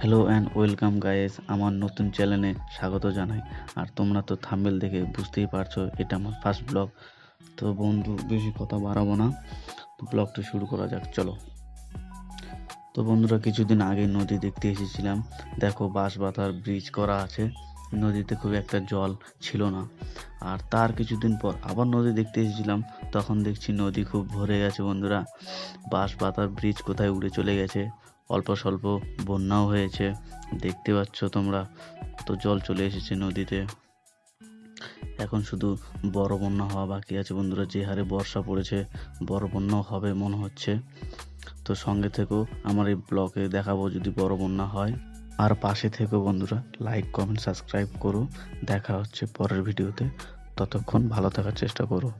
Hello and welcome guys আমার নতুন চ্যানেলে স্বাগত জানাই। আর তোমরা তো থাম্বেল দেখে বুঝতেই পারছ, এটা আমার ফার্স্ট ব্লগ তো বন্ধু, বেশি কথা বাড়াবো না। তো ব্লগটা শুরু করা যাক, চলো। তো বন্ধুরা, কিছুদিন আগে নদী দেখতে এসেছিলাম। দেখো বাঁশ বাতার ব্রিজ করা আছে। নদীতে খুব একটা জল ছিল না। আর তার কিছুদিন পর আবার নদী দেখতে এসেছিলাম। তখন দেখছি নদী খুব ভরে গেছে বন্ধুরা। বাঁশ পাতার ব্রিজ কোথায় উড়ে চলে গেছে। অল্প স্বল্প বন্যাও হয়েছে। দেখতে পাচ্ছ তোমরা, তো জল চলে এসেছে নদীতে। এখন শুধু বড় বন্যা হওয়া বাকি আছে বন্ধুরা। যে হারে বর্ষা পড়েছে, বড় বন্যাও হবে মনে হচ্ছে। তো সঙ্গে থেকেও আমার এই ব্লগে দেখাবো যদি বড় বন্যা হয়। আর পাশে থেকেও বন্ধুরা লাইক কমেন্ট সাবস্ক্রাইব করো। দেখা হচ্ছে পরের ভিডিওতে। ততক্ষণ ভালো থাকার চেষ্টা করো।